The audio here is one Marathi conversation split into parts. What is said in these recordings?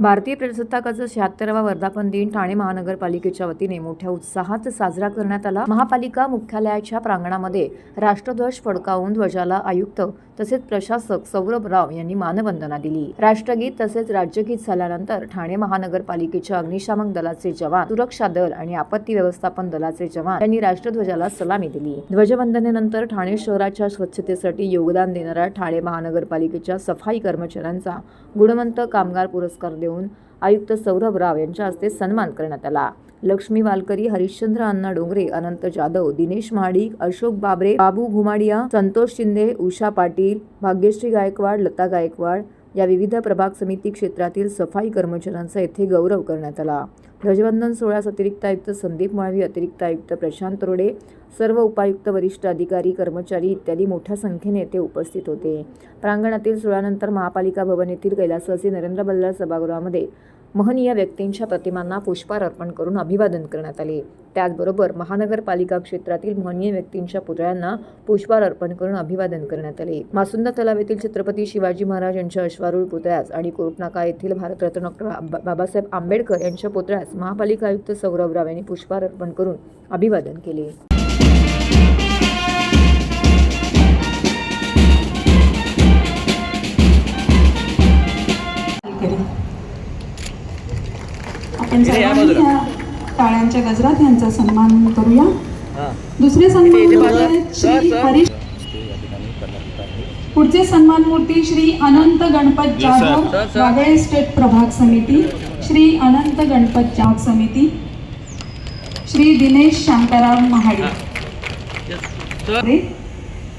भारतीय प्रजासत्ताकाचा शहात्तरावा वर्धापन दिन ठाणे महानगरपालिकेच्या वतीने मोठ्या उत्साहात साजरा करण्यात आला. महापालिका मुख्यालयाच्या प्रांगणामध्ये राष्ट्रध्वज फडकावून ध्वजाला आयुक्त तसेच प्रशासक सौरभ राव यांनी मानवंदना दिली. राष्ट्रगीत तसेच राज्यगीत झाल्यानंतर ठाणे महानगरपालिकेच्या अग्निशामक दलाचे जवान सुरक्षा दल आणि आपत्ती व्यवस्थापन दलाचे जवान यांनी राष्ट्रध्वजाला सलामी दिली. ध्वजवंदनेनंतर ठाणे शहराच्या स्वच्छतेसाठी योगदान देणाऱ्या ठाणे महानगरपालिकेच्या सफाई कर्मचाऱ्यांचा गुणवंत कामगार पुरस्कार देऊन आयुक्त सौरभ राव यांच्या हस्ते सन्मान करण्यात आला. लक्ष्मी वालकरी हरिश्चंद्र अण्णा डोंगरे अनंत जाधव दिनेश महाडिक अशोक बाबरे बाबू घुमाडिया संतोष शिंदे उषा पाटील भाग्यश्री गायकवाड लता गायकवाड या विविध प्रभाग समिती क्षेत्रातील सफाई कर्मचाऱ्यांचा येथे गौरव करण्यात आला. ध्वजवंदन सोहळ्यास अतिरिक्त आयुक्त संदीप माळवी अतिरिक्त आयुक्त प्रशांत रोडे सर्व उपायुक्त वरिष्ठ अधिकारी कर्मचारी इत्यादी मोठ्या संख्येने येथे उपस्थित होते. प्रांगणातील सोहळ्यानंतर महापालिका भवन येथील कैलासवासी नरेंद्र बल्लाळ सभागृहामध्ये महनीय व्यक्तींच्या प्रतिमांना पुष्पार अर्पण करून अभिवादन करण्यात आले. त्याचबरोबर महानगरपालिका क्षेत्रातील महनीय व्यक्तींच्या पुतळ्यांना पुष्पार अर्पण करून अभिवादन करण्यात आले. मासुंदा तलाव येथील छत्रपती शिवाजी महाराज यांच्या अश्वारूढ पुतळ्यास आणि कोर्टनाका येथील भारतरत्न डॉक्टर बाबासाहेब आंबेडकर यांच्या पुतळ्यास महापालिका आयुक्त सौरभ राव यांनी पुष्पार अर्पण करून अभिवादन केले. आपण सर्वांनी या टाळ्यांच्या गजरात यांचा सन्मान करूया. दुसरे सन्मान मूर्ती श्री हरीश पुढचे सन्मान मूर्ती श्री अनंत गणपत जाधव वागळे स्टेट प्रभाग समिती श्री अनंत गणपत जाग समिती श्री दिनेश शांताराम महाडी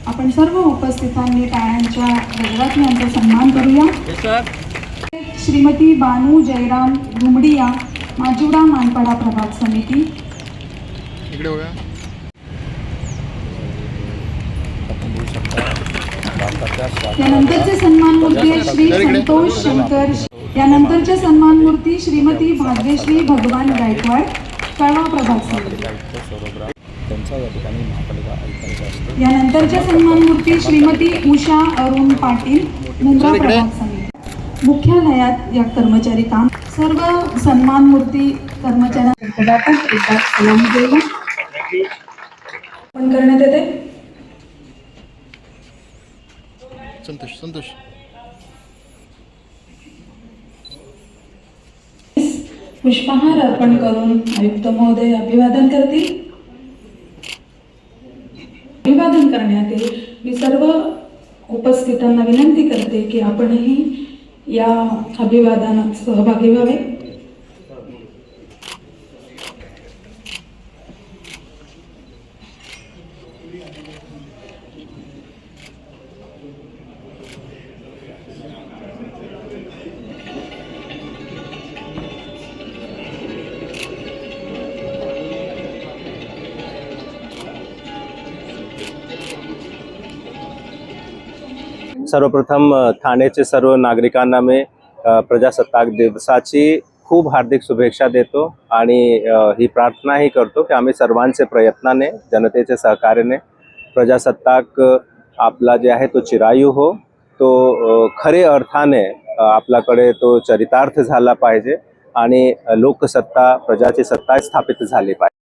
आपण सर्व उपस्थितांनी टाळ्यांच्या गजरात यांचा सन्मान करूया. श्रीमती बानू जयराम घुमडिया माजुडा मानपाडा प्रभाग समिती. इकडे बघा. यानंतरचे सन्मान मूर्ती श्री संतोष शंकर यानंतरचे सन्मान मूर्ती श्रीमती भाग्यश्री भगवान गायकवाड कळवा प्रभाग समिती. यानंतरच्या सन्मान मूर्ती श्रीमती उषा अरुण पाटील मुंब्रा प्रभाग समिती. मुख्यालयात या कर्मचारी काम सर्व सन्मान मूर्ती कर्मचाऱ्यांना पण करण्यात येते. संतोष संतोष. पुष्पहार अर्पण करून आयुक्त महोदय अभिवादन करतील. अभिवादन करण्यात येईल मी सर्व उपस्थितांना विनंती करते की आपणही या अभिवादनात सहभागी व्हावे. सर्वप्रथम ठाण्याचे सर्व नागरिकांना मी प्रजासत्ताक दिवसाची खूप हार्दिक शुभेच्छा देतो आणि ही प्रार्थनाही करतो की आम्ही सर्वांचे प्रयत्नाने जनतेच्या सहकार्याने प्रजासत्ताक आपला जे आहे तो चिरायू हो तो खरे अर्थाने आपल्याकडे तो चरितार्थ झाला पाहिजे आणि लोकसत्ता प्रजाची सत्ता स्थापित झाली पाहिजे.